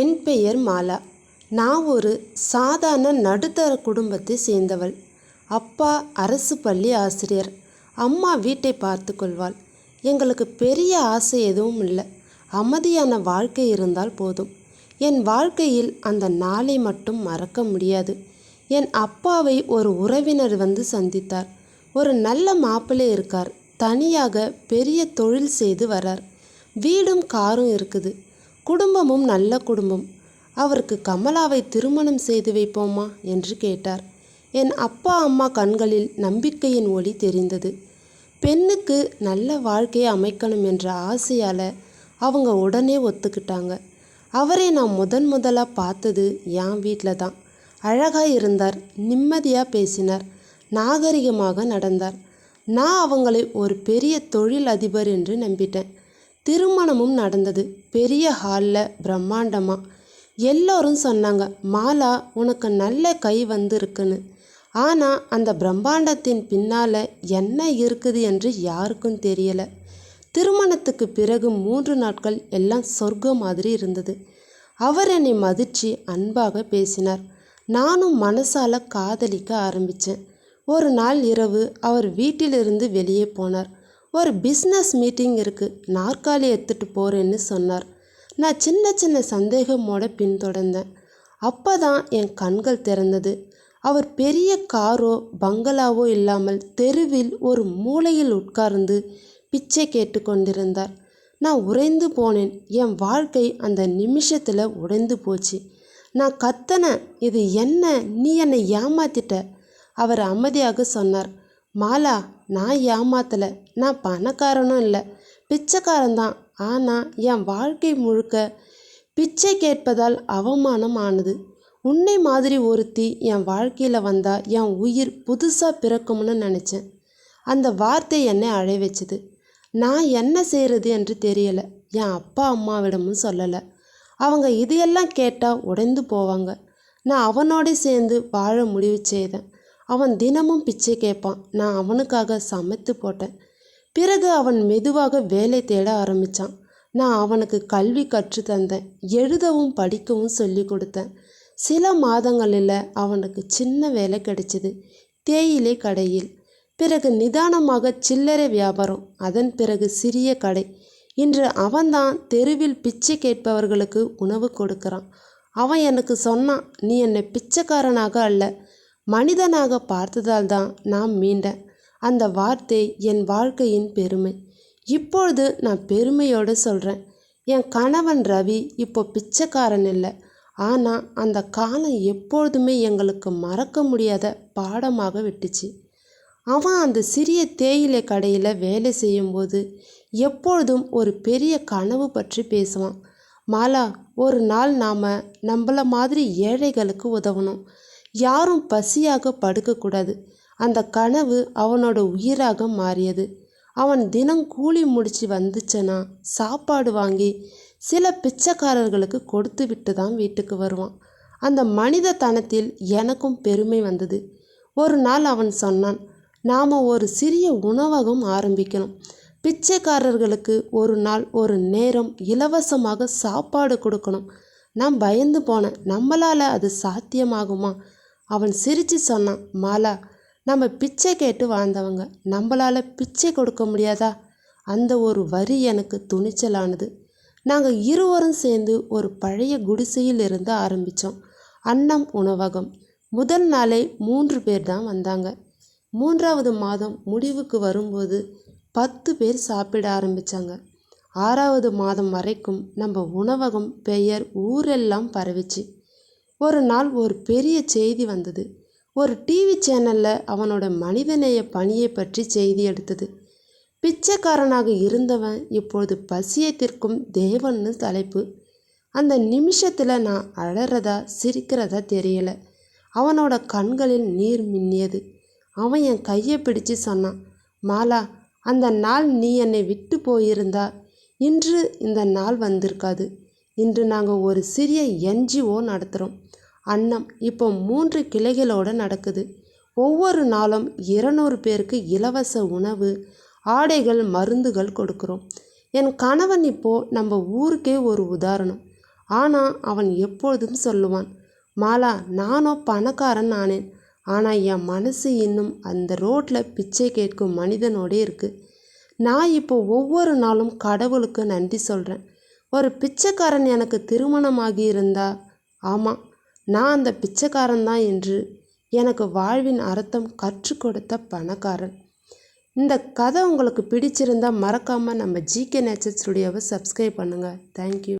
என் பெயர் மாலா. நான் ஒரு சாதாரண நடுத்தர குடும்பத்தை சேர்ந்தவள். அப்பா அரசு பள்ளி ஆசிரியர். அம்மா வீட்டை பார்த்து கொள்வாள். எங்களுக்கு பெரிய ஆசை எதுவும் இல்லை. அமைதியான வாழ்க்கை இருந்தால் போதும். என் வாழ்க்கையில் அந்த நாளை மட்டும் மறக்க முடியாது. என் அப்பாவை ஒரு உறவினர் வந்து சந்தித்தார். ஒரு நல்ல மாப்பிள்ளை இருக்கார். தனியாக பெரிய தொழில் செய்து வரார். வீடும் காரும் இருக்குது. குடும்பமும் நல்ல குடும்பம். அவருக்கு கமலாவை திருமணம் செய்து வைப்போமா? என்று கேட்டார். என் அப்பா அம்மா கண்களில் நம்பிக்கையின் ஒளி தெரிந்தது. பெண்ணுக்கு நல்ல வாழ்க்கையை அமைக்கணும் என்ற ஆசையால் அவங்க உடனே ஒத்துக்கிட்டாங்க. அவரை நான் முதன் முதலாக பார்த்தது என் வீட்டில் தான். அழகாக இருந்தார் நிம்மதியாக பேசினார் நாகரிகமாக நடந்தார். நான் அவங்களை ஒரு பெரிய தொழில் அதிபர் என்று நம்பிட்டேன். திருமணமும் நடந்தது. பெரிய ஹாலில் பிரம்மாண்டமாக எல்லோரும் சொன்னாங்க மாலா உனக்கு நல்ல கை வந்திருக்குன்னு. ஆனால் அந்த பிரம்மாண்டத்தின் பின்னால் என்ன இருக்குது என்று யாருக்கும் தெரியலை. திருமணத்துக்கு பிறகு மூன்று நாட்கள் எல்லாம் சொர்க்கம் மாதிரி இருந்தது. அவர் என்னை மதித்து அன்பாக பேசினார். நானும் மனசால காதலிக்க ஆரம்பித்தேன் ஒரு நாள் இரவு அவர் வீட்டிலிருந்து வெளியே போனார். ஒரு பிஸ்னஸ் மீட்டிங் இருக்குது நாற்காலி எடுத்துகிட்டு போகிறேன்னு சொன்னார். நான் சின்ன சின்ன சந்தேகமோட பின்தொடர்ந்தேன். அப்போ தான் என் கண்கள் திறந்தது. அவர் பெரிய காரோ பங்களாவோ இல்லாமல் தெருவில் ஒரு மூலையில் உட்கார்ந்து பிச்சை கேட்டு கொண்டிருந்தார். நான் உறைந்து போனேன். என் வாழ்க்கை அந்த நிமிஷத்தில் உடைந்து போச்சு. நான் கத்தனேன் இது என்ன? நீ என்னை ஏமாத்திட்ட? அவர் அமைதியாக சொன்னார். மாலா நான் ஏமாத்தலை. நான் பணக்காரனும் இல்லை. பிச்சைக்காரன் தான். ஆனால் என் வாழ்க்கை முழுக்க பிச்சை கேட்பதால் அவமானம் ஆனது. உன்னை மாதிரி ஒருத்தி என் வாழ்க்கையில் வந்தால் என் உயிர் புதுசாக பிறக்கும்னு நினச்சேன். அந்த வார்த்தை என்னை அழை வச்சுது. நான் என்ன செய்கிறது என்று தெரியலை. என் அப்பா அம்மாவிடமும் சொல்லலை. அவங்க இதையெல்லாம் கேட்டால் உடைந்து போவாங்க. நான் அவனோட சேர்ந்து வாழ முடிவு செய்தேன். அவன் தினமும் பிச்சை கேட்பான். நான் அவனுக்காக சமைத்து போட்டேன். பிறகு அவன் மெதுவாக வேலை தேட ஆரம்பித்தான் நான் அவனுக்கு கல்வி கற்று தந்தேன். எழுதவும் படிக்கவும் சொல்லி கொடுத்தேன். சில மாதங்களில் அவனுக்கு சின்ன வேலை கிடைச்சிது. தேயிலை கடையில். பிறகு நிதானமாக சில்லறை வியாபாரம். அதன் பிறகு சிறிய கடை. இன்று அவன்தான் தெருவில் பிச்சை கேட்பவர்களுக்கு உணவு கொடுக்கிறான். அவன் எனக்கு சொன்னான் நீ என்னை பிச்சைக்காரனாக அல்ல. மனிதனாக பார்த்ததால் தான் நான் மீண்டேன் அந்த வார்த்தை என் வாழ்க்கையின் பெருமை. இப்பொழுது நான் பெருமையோடு சொல்கிறேன் என் கணவன் ரவி இப்போ பிச்சைக்காரன் இல்லை. ஆனால் அந்த காலம் எப்பொழுதுமே எங்களுக்கு மறக்க முடியாத பாடமாக விட்டுச்சு. அவன் அந்த சிறிய தேயிலை கடையில் வேலை செய்யும்போது எப்பொழுதும் ஒரு பெரிய கனவு பற்றி பேசுவான். மாலா ஒரு நாள் நாம் நம்மள மாதிரி ஏழைகளுக்கு உதவணும். யாரும் பசியாக படுக்கக்கூடாது. அந்த கனவு அவனோட உயிராக மாறியது. அவன் தினம் கூலி முடிச்சு வந்துச்சனா சாப்பாடு வாங்கி சில பிச்சைக்காரர்களுக்கு கொடுத்து விட்டு தான் வீட்டுக்கு வருவான். அந்த மனிதத்தனத்தில் எனக்கும் பெருமை வந்தது. ஒரு நாள் அவன் சொன்னான் நாம் ஒரு சிறிய உணவகம் ஆரம்பிக்கணும் பிச்சைக்காரர்களுக்கு ஒரு நாள் ஒரு நேரம் இலவசமாக சாப்பாடு கொடுக்கணும். நான் பயந்து போனேன். நம்மளால் அது சாத்தியமாகுமா? அவன் சிரித்து சொன்னான் மாலா நம்ம பிச்சை கேட்டு வாழ்ந்தவங்க நம்மளால் பிச்சை கொடுக்க முடியாதா? அந்த ஒரு வரி எனக்கு துணிச்சலானது. நாங்கள் இருவரும் சேர்ந்து ஒரு பழைய குடிசையில் இருந்து ஆரம்பித்தோம் அன்னம் உணவகம். முதல் நாளே மூன்று பேர் தான் வந்தாங்க. மூன்றாவது மாதம் முடிவுக்கு வரும்போது பத்து பேர் சாப்பிட ஆரம்பித்தாங்க ஆறாவது மாதம் வரைக்கும் நம்ம உணவகம் பெயர் ஊரெல்லாம் பரவிச்சு. ஒரு நாள் ஒரு பெரிய செய்தி வந்தது. ஒரு டிவி சேனலில் அவனோட மனிதநேய பணியை பற்றி செய்தி எடுத்தது. பிச்சைக்காரனாக இருந்தவன் இப்பொழுது பசியை தீர்க்கும் தேவன்னு தலைப்பு. அந்த நிமிஷத்தில் நான் அழறதா சிரிக்கிறதா தெரியலை. அவனோட கண்களில் நீர் மின்னியது. அவன் என் கையை பிடிச்சு சொன்னான் மாலா அந்த நாள் நீ என்னை விட்டு போயிருந்தா. இன்று இந்த நாள் வந்திருக்காது. இன்று நாங்கள் ஒரு சிறிய என்ஜிஓ நடத்துகிறோம் அன்னம் இப்போ மூன்று கிளைகளோடு நடக்குது. ஒவ்வொரு நாளும் இருநூறு பேருக்கு இலவச உணவு ஆடைகள் மருந்துகள் கொடுக்குறோம். என் கணவன் இப்போது நம்ம ஊருக்கே ஒரு உதாரணம். ஆனால் அவன் எப்பொழுதும் சொல்லுவான் மாலா நானும் பணக்காரன் ஆனேன் ஆனால் என் மனசு இன்னும் அந்த ரோட்டில் பிச்சை கேட்கும் மனிதனோடே இருக்குது நான் இப்போ ஒவ்வொரு நாளும் கடவுளுக்கு நன்றி சொல்கிறேன் ஒரு பிச்சைக்காரன் எனக்கு திருமணமாகி இருந்தா ஆமாம் நான் அந்த பிச்சைக்காரன் தான் என்று எனக்கு வாழ்வின் அர்த்தம் கற்றுக் கொடுத்த பணக்காரன். இந்த கதை உங்களுக்கு பிடிச்சிருந்தா மறக்காமல் நம்ம ஜிகே நேச்சர் ஸ்டுடியோவை சப்ஸ்கிரைப் பண்ணுங்கள் தேங்க்யூ